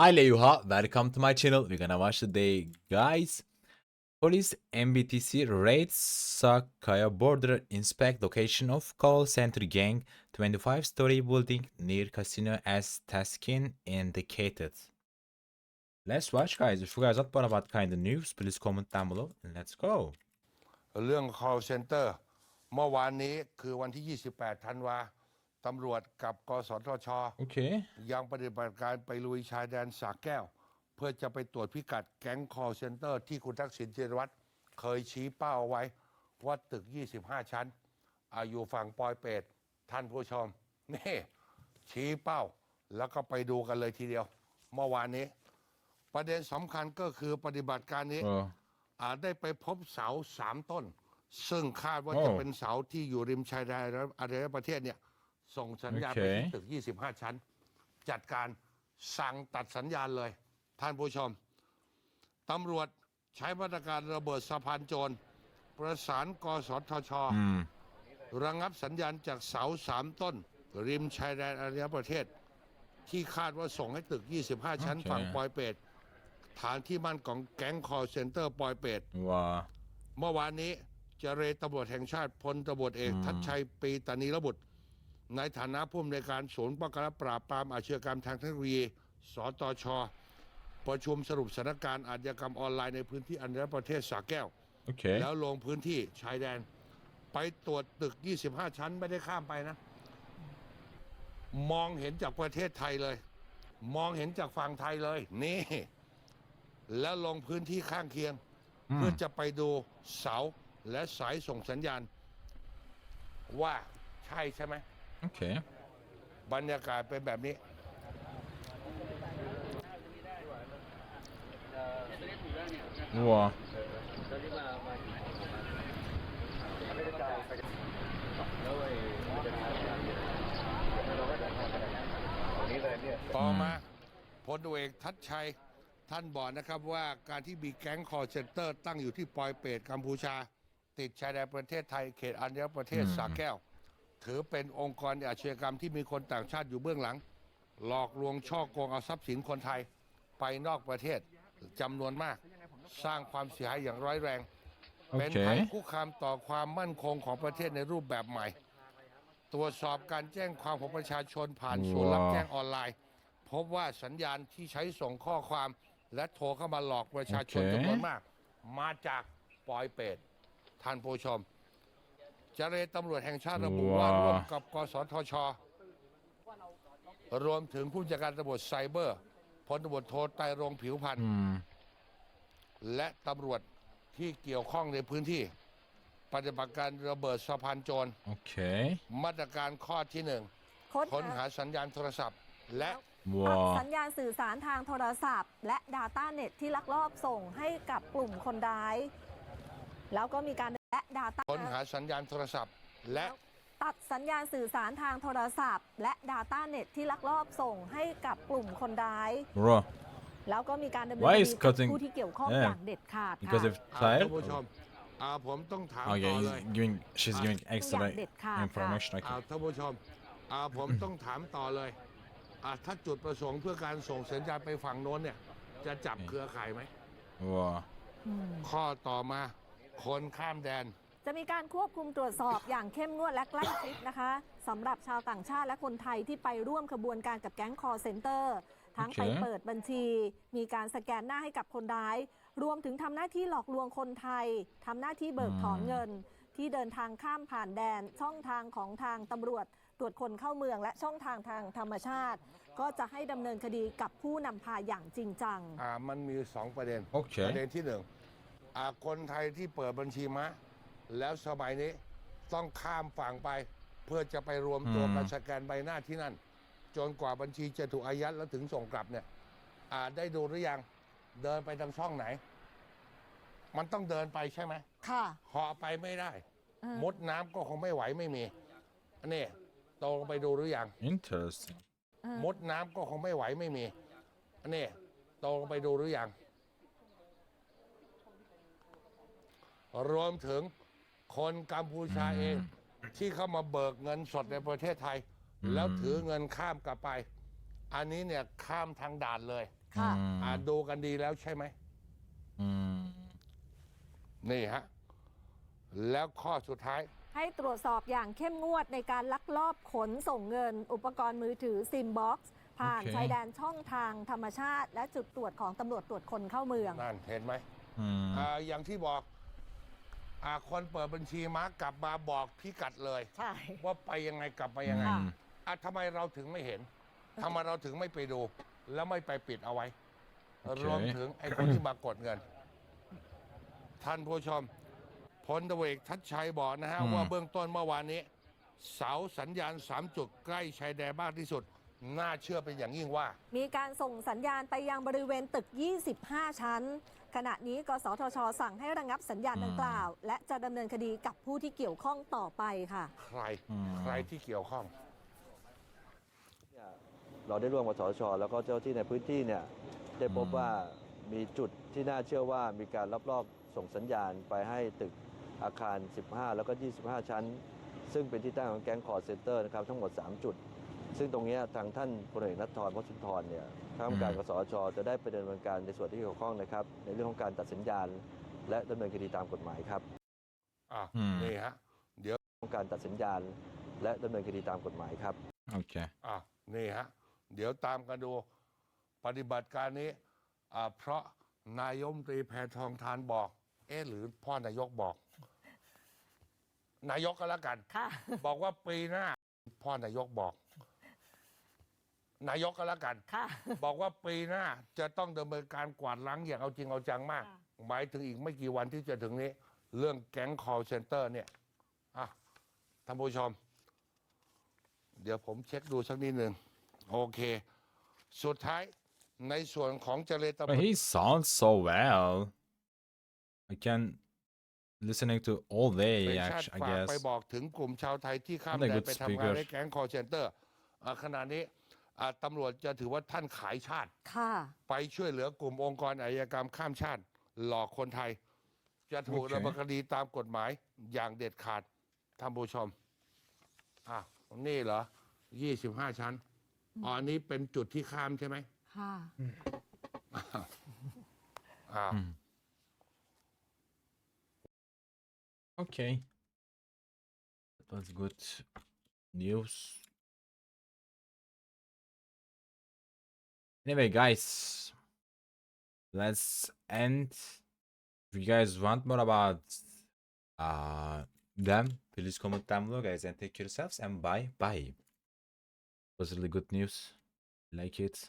Hi Leyuha, welcome to my channel. We're gonna watch today, guys. Police MBTC raids Sakaya border inspect location of call center gang 25 story building near casino as Taskin indicated. Let's watch guys. If you guys not about kind of news, please comment down below and let's go. เรื่อง call center เมื่อวานนี้คือวันที่ 28 ธันวา ตำรวจกับกสทช Okay. ยังปฏิบัติการไปลุยชายแดนสากแก้ว เพื่อจะไปตรวจพิกัดแก๊ง call center ที่คุณทักษิณชินวัตรเคยชี้เป้าเอาไว้ ว่าตึก 25 ชั้น อาอยู่ฝั่งปอยเปตท่านผู้ชม นี่ ชี้เป้า แล้วก็ไปดูกันเลยทีเดียว เมื่อวานนี้ ประเด็นสำคัญก็คือปฏิบัติการนี้ Oh. อาจได้ไปพบเสาสามต้น ซึ่งคาดว่าโอ้จะเป็นเสาที่อยู่ริมชายแดนอารยประเทศเนี่ย ส่งสัญญาณโอเคไปที่ตึก 25 ชั้น จัดการสั่งตัดสัญญาณเลย ท่านผู้ชมตำรวจใช้มาตรการระเบิดสะพานโจร ประสานกสทช Hmm. ระงับสัญญาณจากเสาสามต้น ริมชายแดนอารยประเทศ ที่คาดว่าส่งให้ตึก 25 ชั้นโอเคฝั่งปอยเปตฐานที่มั่นของแก๊งคอร์เซนเตอร์ปอยเปต Wow. เมื่อวานนี้เจรตำรวจแห่งชาติพลตำรวจเอกอืมทัชชัยปรีตานีระบุตร ในฐานะผู้อำนวยการศูนย์ป้องกันและปราบปรามอาชญากรรมทางเทคโนโลยี สตช ประชุมสรุปสถานการณ์อาชญากรรมออนไลน์ในพื้นที่อันดรประเทศสาแก้ว Okay. แล้วลงพื้นที่ชายแดน ไปตรวจตึก 25 ชั้นไม่ได้ข้ามไปนะ มองเห็นจากประเทศไทยเลย มองเห็นจากฝั่งไทยเลย นี่ แล้วลงพื้นที่ข้างเคียงเพื่อจะไปดูเสาและสายส่งสัญญาณ ว่าใช่ใช่ไหม Okay. บรรยากาศเป็นแบบนี้ Wow. ต่อมาพลตำรวจเอกทัชชัย ท่านบอกนะครับว่าการที่มีแก๊งคอร์เซนเตอร์ตั้งอยู่ที่ปอยเปตกัมพูชา ติดชายแดนประเทศไทยเขตอัญญประเทศสาแก้ว ถือเป็นองค์กรอาชญากรรมที่มีคนต่างชาติอยู่เบื้องหลัง หลอกลวงช่อโกงเอาทรัพย์สินคนไทยไปนอกประเทศจำนวนมาก สร้างความเสียหายอย่างร้ายแรงเป็นภัย Okay. คุกคามต่อความมั่นคงของประเทศในรูปแบบใหม่ ตรวจสอบการแจ้งความของประชาชนผ่านศูนย์รับว้าวแจ้งออนไลน์ พบว่าสัญญาณที่ใช้ส่งข้อความและโทรเข้ามาหลอกประชาชนโอเคจำนวนมาก มาจากปอยเปตท่านผู้ชม เจรตำรวจแห่งชาติระบุว่าร่วมกับกสทช รวมถึงผู้จัดการตำรวจไซเบอร์พลตำรวจโทไตรรงค์ผิวพันธ์ Hmm. และตำรวจที่เกี่ยวข้องในพื้นที่ ปฏิบัติการระเบิดสะพานโจร Okay. มาตรการข้อที่หนึ่งค้นค้นหาสัญญาณโทรศัพท์ และตัด Wow. สัญญาณสื่อสารทางโทรศัพท์ และ Data Net ที่ลักลอบส่งให้กับกลุ่มคนร้าย แล้วก็มีการและ Data ค้นหาสัญญาณโทรศัพท์ และตัดสัญญาณสื่อสารทางโทรศัพท์ และ Data Net ที่ลักลอบส่งให้กับกลุ่มคนร้าย Bro. แล้วก็มีการดำเนิน Why คดี is กับ cutting- ผู้ที่เกี่ยวข้อง Yeah. อย่างเด็ดขาด Because ค่ะ of อ่า tired? ท่านผู้ชมอ่าผมต้องถาม Okay, ต่อ he's เลย giving, she's Ah. giving extra Yeah, that card, information. อ่า Okay. ท่านผู้ชมอ่าผมต้องถามต่อเลยอ่าถ้าจุดประสงค์เพื่อการส่งสัญญาณไปฝั่งโน้นเนี่ย จะจับเครือข่ายไหม Wow. ข้อต่อมา คนข้ามแดน จะมีการควบคุมตรวจสอบอย่างเข้มงวดและใกล้ชิดนะคะสำหรับชาวต่างชาติและคนไทยที่ไปร่วมขบวนการกับแก๊งคอร์เซนเตอร์ ทั้งโอเคไปเปิดบัญชี มีการสแกนหน้าให้กับคนร้าย รวมถึงทำหน้าที่หลอกลวงคนไทยทำหน้าที่เบิกถอนเงิน ที่เดินทางข้ามผ่านแดนช่องทางของทางตำรวจ ตรวจคนเข้าเมืองและช่องทางทางธรรมชาติ ก็จะให้ดำเนินคดีกับผู้นำพาอย่างจริงจัง อ่ามันมีสองประเด็น โอเค ประเด็นที่หนึ่งอ่า คนไทยที่เปิดบัญชีม้าแล้วสมัยนี้ต้องข้ามฝั่งไป เพื่อจะไปรวมตัวอืมกันสแกนใบหน้าที่นั่น จนกว่าบัญชีจะถูกอายัดแล้วถึงส่งกลับเนี่ยอ่าได้ดูหรือยังเดินไปทางช่องไหน มันต้องเดินไปใช่ไหมค่ะเหาะไปไม่ได้เออมดน้ำก็คงไม่ไหวไม่มีอันนี้โตลงไปดูหรือยัง Interesting. มดน้ำก็คงไม่ไหวไม่มีอันนี้โตลงไปดูหรือยัง รวมถึงคนกัมพูชาเอง ที่เข้ามาเบิกเงินสดในประเทศไทย แล้วถือเงินข้ามกลับไป อันนี้เนี่ยข้ามทางด่านเลยค่ะ Hmm. อ่าดูกันดีแล้วใช่ไหม Hmm. นี่ฮะ แล้วข้อสุดท้าย ให้ตรวจสอบอย่างเข้มงวดในการลักลอบขนส่งเงิน อุปกรณ์มือถือซิมบ็อกซ์ผ่านโอเค ชายแดนช่องทางธรรมชาติ และจุดตรวจของตำรวจตรวจคนเข้าเมือง นั่นเห็นไหม Hmm. อ่าอย่างที่บอก อาคนเปิดบัญชีม้ากลับมาบอกพิกัดเลย ใช่ ว่าไปยังไงกลับมายังไงค่ะอะทำไมเราถึงไม่เห็นทำไมเราถึงไม่ไปดู แล้วไม่ไปปิดเอาไว้โอเครวมถึงไอ้คนที่มากดเงิน ท่านผู้ชมพลตำรวจเอกทัชชัยบอกนะฮะ อืม ว่าเบื้องต้นเมื่อวานนี้ เสาสัญญาณสามจุดใกล้ชายแดนมากที่สุด น่าเชื่อเป็นอย่างยิ่งว่า มีการส่งสัญญาณไปยังบริเวณตึก 25 ชั้น ขณะนี้กสทช สั่งให้ระงับสัญญาณดังกล่าว และจะดำเนินคดีกับผู้ที่เกี่ยวข้องต่อไปค่ะ ใครอืม ใครที่เกี่ยวข้อง เนี่ยเราได้ร่วมกับสชแล้วก็เจ้าหน้าที่ในพื้นที่เนี่ยได้พบอืม ว่ามีจุดที่น่าเชื่อว่ามีการรับรอบส่งสัญญาณไปให้ตึกอาคาร 15 แล้วก็ 25 ชั้น ซึ่งเป็นที่ตั้งของแก๊งคอร์เซ็นเตอร์นะครับทั้งหมด 3 จุด ซึ่งตรงเนี้ยทางท่านพลเอกนัทธรวชุนทรเนี่ยทางการกสชจะได้ไปดำเนินการในส่วนที่เกี่ยวข้องนะครับ ในเรื่องของการตัดสัญญาณ และดำเนินคดีตามกฎหมายครับอะอืมนี่ฮะเดี๋ยวของการตัดสัญญาณ และดำเนินคดีตามกฎหมายครับ Okay. อะนี่ฮะเดี๋ยวตามกันดูปฏิบัติการนี้อ่าเพราะนายมตรีแพทองทานบอก เอ๊ะหรือพ่อนายกบอก นายกก็แล้วกัน ค่ะ บอกว่าปีหน้า พ่อนายกบอก นายกก็แล้วกัน ค่ะ บอกว่าปีหน้าจะต้องดำเนินการกวาดล้างอย่างเอาจริงเอาจังมาก ค่ะ หมายถึงอีกไม่กี่วันที่จะถึงนี้ เรื่องแก๊ง call center เนี่ยอะท่านผู้ชม เดี๋ยวผมเช็คดูสักนิดหนึ่งโอเค สุดท้ายในส่วนของเจรตำร But วจ he sounds so well. I can listening to all เป็น day. ชาติ Actually, I ฝาก guess. ไปบอกถึงกลุ่มชาวไทยที่ข้าม What a แดน good ไปทำงาน speaker ในแก๊ง call center อะขณะนี้อะ ตำรวจจะถือว่าท่านขายชาติค่ะไปช่วยเหลือกลุ่มองค์กรอาชญากรรมข้ามชาติ หลอกคนไทย จะถูกโอเคดำเนินคดีตามกฎหมายอย่างเด็ดขาดท่านผู้ชมอะนี่เหรอ25ชั้นอ๋ออันนี้เป็นจุดที่ข้ามใช่ไหมค่ะอ่า Hmm. Okay. That was good news. Anyway, guys, let's end. If you guys want more about uh them, please comment down below, guys, and take yourselves. And bye bye. It was really good news. Like it.